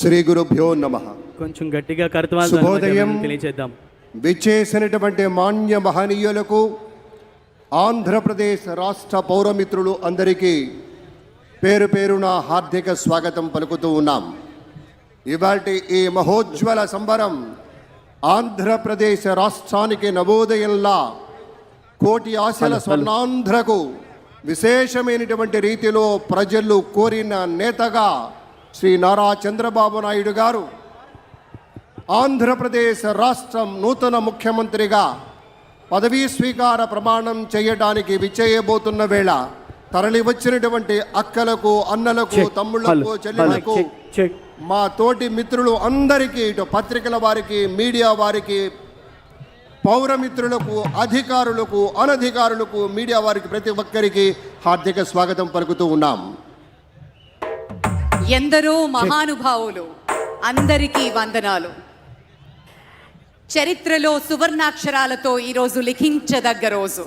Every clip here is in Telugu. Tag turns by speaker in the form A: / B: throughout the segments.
A: శ్రీ గురుభ్యో నమ.
B: కొంచెం గట్టిగా కర్తవాల్
A: శుభోదయం.
B: తెలియజేద్దాం
A: విచ్చేసినటువంటి మాన్య మహనీయులకు ఆంధ్రప్రదేశ్ రాష్ట్ర పౌరమిత్రులు అందరికీ పేరు పేరున హార్దిక స్వాగతం పలుకుతూ ఉన్నాం. ఇవాటి ఈ మహోజ్వల సంబరం ఆంధ్రప్రదేశ్ రాష్ట్రానికి నవోదయంలా కోటి ఆశల స్వర్ణాంధ్రకు విశేషమైనటువంటి రీతిలో ప్రజలు కోరిన నేతగా శ్రీ నారా చంద్రబాబు నాయుడు గారు ఆంధ్రప్రదేశ్ రాష్ట్రం నూతన ముఖ్యమంత్రిగా పదవీ స్వీకార ప్రమాణం చేయడానికి విచ్చేయబోతున్న వేళ తరలి వచ్చినటువంటి అక్కలకు అన్నలకు. తమ్ముళ్ళకు.
B: చెక్.
A: మా తోటి మిత్రులు అందరికీ ఇటు పత్రికల వారికి మీడియా వారికి పౌరమిత్రులకు అధికారులకు అనధికారులకు మీడియా వారికి ప్రతి ఒక్కరికి హార్దిక స్వాగతం పలుకుతూ ఉన్నాం
C: ఎందరో మహానుభావులు అందరికీ వందనాలు. చరిత్రలో సువర్ణాక్షరాలతో ఈరోజు లిఖించదగ్గ రోజు.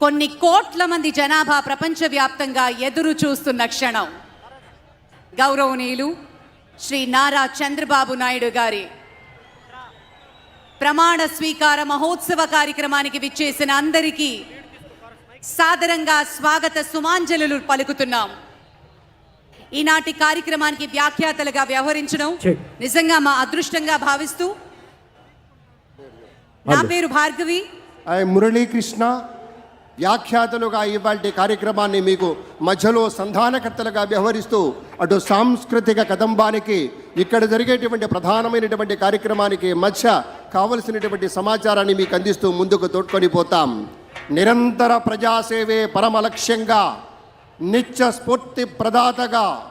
C: కొన్ని కోట్ల మంది జనాభా ప్రపంచవ్యాప్తంగా ఎదురు చూస్తున్న క్షణం. గౌరవనీయులు శ్రీ నారా చంద్రబాబు నాయుడు గారి ప్రమాణ స్వీకార మహోత్సవ కార్యక్రమానికి విచ్చేసిన అందరికీ సాదరంగా స్వాగత సుమాంజలు పలుకుతున్నాం ఈనాటి కార్యక్రమానికి వ్యాఖ్యాతలుగా వ్యవహరించడం. నిజంగా మా అదృష్టంగా భావిస్తూ నా. పేరు భార్గవి
A: ఐ మురళీకృష్ణ వ్యాఖ్యాతలుగా ఇవాళ కార్యక్రమాన్ని మీకు మధ్యలో సంధానకర్తలుగా వ్యవహరిస్తూ అటు సాంస్కృతిక కదంబానికి ఇక్కడ జరిగేటువంటి ప్రధానమైనటువంటి కార్యక్రమానికి మధ్య కావలసినటువంటి సమాచారాన్ని మీకు అందిస్తూ ముందుకు తోడ్కొని పోతాం నిరంతర ప్రజాసేవే పరమ లక్ష్యంగా నిత్య స్ఫూర్తి ప్రదాతగా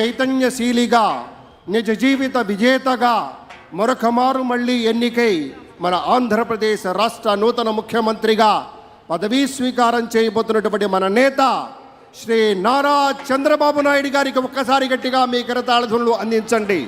A: చైతన్యశీలిగా నిజ జీవిత విజేతగా మరొకమారు మళ్ళీ ఎన్నికై మన ఆంధ్రప్రదేశ్ రాష్ట్ర నూతన ముఖ్యమంత్రిగా పదవీ స్వీకారం చేయబోతున్నటువంటి మన నేత శ్రీ నారా చంద్రబాబు నాయుడు గారికి ఒక్కసారి గట్టిగా మీ కరతాళధ్వనులు అందించండి.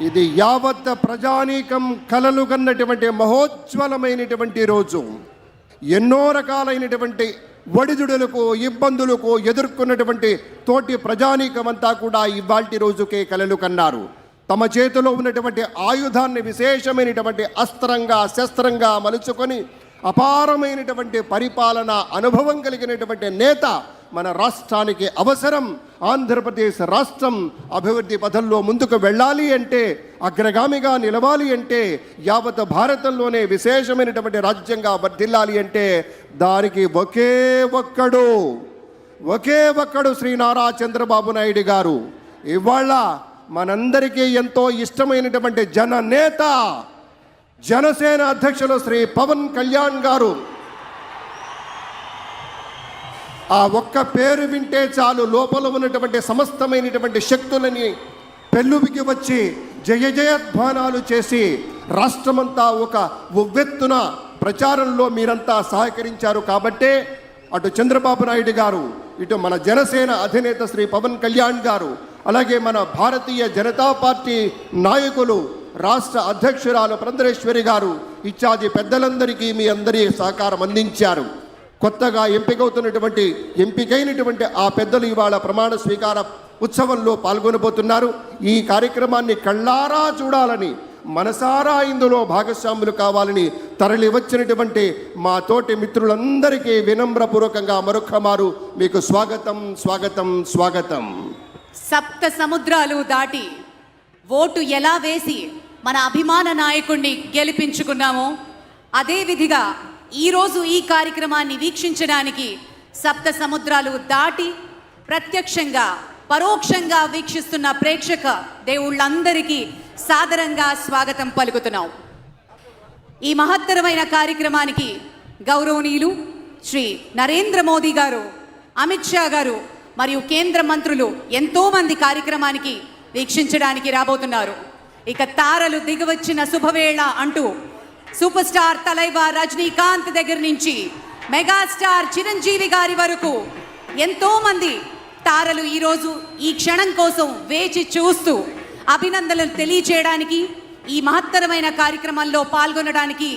A: ఇది యావత్ ప్రజానీకం కలలు కన్నటువంటి మహోజ్వలమైనటువంటి రోజు. ఎన్నో రకాలైనటువంటి ఒడిదుడులకు ఇబ్బందులకు ఎదుర్కొన్నటువంటి తోటి ప్రజానీకమంతా కూడా ఇవాల్టి రోజుకే కలలు కన్నారు. తమ చేతిలో ఉన్నటువంటి ఆయుధాన్ని విశేషమైనటువంటి అస్త్రంగా శస్త్రంగా మలుచుకొని అపారమైనటువంటి పరిపాలన అనుభవం కలిగినటువంటి నేత మన రాష్ట్రానికి అవసరం. ఆంధ్రప్రదేశ్ రాష్ట్రం అభివృద్ధి పథంలో ముందుకు వెళ్ళాలి అంటే అగ్రగామిగా నిలవాలి అంటే యావత్ భారతంలోనే విశేషమైనటువంటి రాజ్యంగా వర్ధిల్లాలి అంటే దానికి ఒకే ఒక్కడు ఒకే ఒక్కడు శ్రీ నారా చంద్రబాబు నాయుడు గారు. ఇవాళ మనందరికీ ఎంతో ఇష్టమైనటువంటి జననేత జనసేన అధ్యక్షులు శ్రీ పవన్ కళ్యాణ్ గారు. ఆ ఒక్క పేరు వింటే చాలు లోపల ఉన్నటువంటి సమస్తమైనటువంటి శక్తులని పెళ్ళుబికి వచ్చి జయ జయధ్వానాలు చేసి రాష్ట్రమంతా ఒక ఉవ్వెత్తున ప్రచారంలో మీరంతా సహకరించారు కాబట్టే అటు చంద్రబాబు నాయుడు గారు ఇటు మన జనసేన అధినేత శ్రీ పవన్ కళ్యాణ్ గారు అలాగే మన భారతీయ జనతా పార్టీ నాయకులు రాష్ట్ర అధ్యక్షురాలు పురంధరేశ్వరి గారు ఇత్యాది పెద్దలందరికీ మీ అందరి సహకారం అందించారు. కొత్తగా ఎంపికవుతున్నటువంటి ఎంపికైనటువంటి ఆ పెద్దలు ఇవాళ ప్రమాణ స్వీకార ఉత్సవంలో పాల్గొనబోతున్నారు. ఈ కార్యక్రమాన్ని కళ్ళారా చూడాలని మనసారా ఇందులో భాగస్వాములు కావాలని తరలి వచ్చినటువంటి మా తోటి మిత్రులందరికీ వినమ్రపూర్వకంగా మరొక్క మారు మీకు స్వాగతం స్వాగతం స్వాగతం.
C: సప్త సముద్రాలు దాటి ఓటు ఎలా వేసి మన అభిమాన నాయకుణ్ణి గెలిపించుకున్నామో అదే విధిగా ఈరోజు ఈ కార్యక్రమాన్ని వీక్షించడానికి సప్త సముద్రాలు దాటి ప్రత్యక్షంగా పరోక్షంగా వీక్షిస్తున్న ప్రేక్షక దేవుళ్ళందరికీ సాదరంగా స్వాగతం పలుకుతున్నాం. ఈ మహత్తరమైన కార్యక్రమానికి గౌరవనీయులు శ్రీ నరేంద్ర మోదీ గారు అమిత్ షా గారు మరియు కేంద్ర మంత్రులు ఎంతోమంది కార్యక్రమానికి వీక్షించడానికి రాబోతున్నారు. ఇక తారలు దిగవచ్చిన శుభవేళ అంటూ సూపర్ స్టార్ తలైవా రజనీకాంత్ దగ్గర నుంచి మెగాస్టార్ చిరంజీవి గారి వరకు ఎంతో మంది తారలు ఈరోజు ఈ క్షణం కోసం వేచి చూస్తూ అభినందనలు తెలియచేయడానికి ఈ మహత్తరమైన కార్యక్రమంలో పాల్గొనడానికి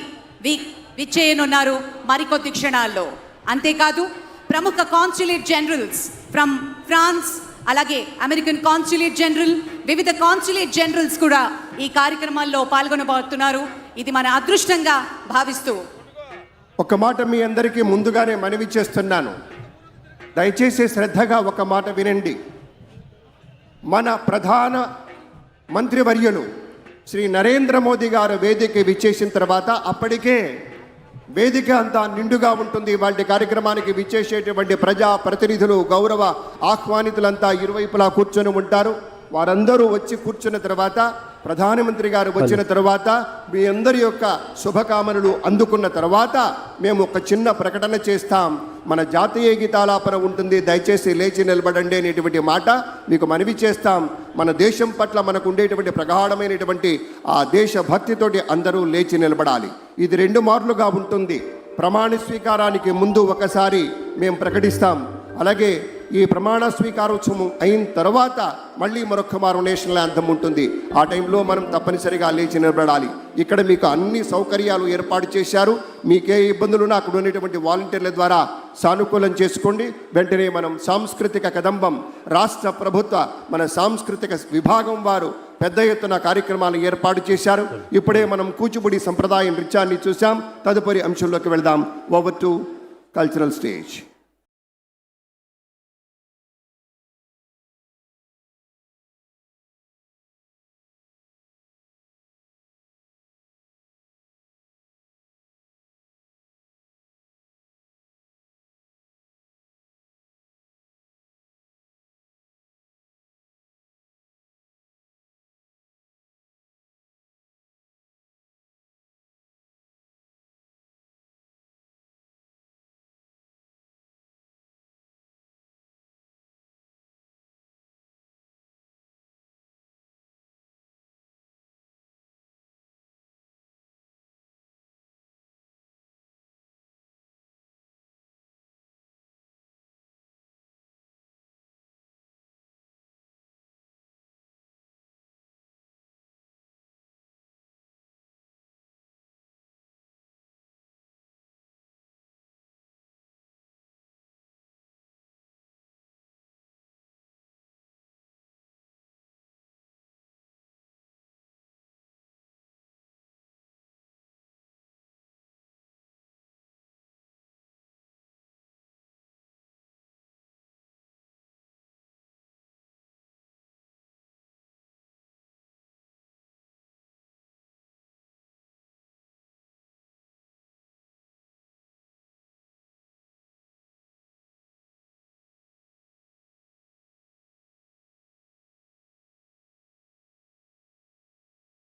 C: వి విచ్చేయనున్నారు మరికొద్ది క్షణాల్లో. అంతేకాదు ప్రముఖ కాన్సులేట్ జనరల్స్ ఫ్రమ్ ఫ్రాన్స్ అలాగే అమెరికన్ కాన్సులేట్ జనరల్ వివిధ కాన్సులేట్ జనరల్స్ కూడా ఈ కార్యక్రమాల్లో పాల్గొనబోతున్నారు. ఇది మన అదృష్టంగా భావిస్తూ.
A: ఒక మాట మీ అందరికీ ముందుగానే మనవి చేస్తున్నాను. దయచేసి శ్రద్ధగా ఒక మాట వినండి. మన ప్రధాన మంత్రివర్యులు శ్రీ నరేంద్ర మోదీ గారు వేదిక విచ్చేసిన తర్వాత అప్పటికే వేదిక అంతా నిండుగా ఉంటుంది. వాటి కార్యక్రమానికి విచ్చేసేటువంటి ప్రజా ప్రతినిధులు గౌరవ ఆహ్వానితులంతా ఇరువైపులా కూర్చొని ఉంటారు. వారందరూ వచ్చి కూర్చున్న తర్వాత ప్రధానమంత్రి గారు వచ్చిన తర్వాత మీ అందరి యొక్క శుభకామనలు అందుకున్న తర్వాత మేము ఒక చిన్న ప్రకటన చేస్తాం. మన జాతీయ గీతాలాపన ఉంటుంది. దయచేసి లేచి నిలబడండి అనేటువంటి మాట మీకు మనవి చేస్తాం. మన దేశం పట్ల మనకు ఉండేటువంటి ప్రగాఢమైనటువంటి ఆ దేశ భక్తితోటి అందరూ లేచి నిలబడాలి. ఇది రెండు మార్లుగా ఉంటుంది. ప్రమాణ స్వీకారానికి ముందు ఒకసారి మేము ప్రకటిస్తాం. అలాగే ఈ ప్రమాణ స్వీకారోత్సవం అయిన తర్వాత మళ్ళీ మరొక మారు నేషనల్ యాంథమ్ ఉంటుంది. ఆ టైంలో మనం తప్పనిసరిగా లేచి నిలబడాలి. ఇక్కడ మీకు అన్ని సౌకర్యాలు ఏర్పాటు చేశారు. మీకే ఇబ్బందులున్నా అక్కడ ఉండేటువంటి వాలంటీర్ల ద్వారా సానుకూలం చేసుకోండి. వెంటనే మనం సాంస్కృతిక కదంబం రాష్ట్ర ప్రభుత్వ మన సాంస్కృతిక విభాగం వారు పెద్ద ఎత్తున కార్యక్రమాలు ఏర్పాటు చేశారు. ఇప్పుడే మనం కూచిపూడి సంప్రదాయం నృత్యాన్ని చూసాం తదుపరి అంశంలోకి వెళ్దాం. Over to cultural stage.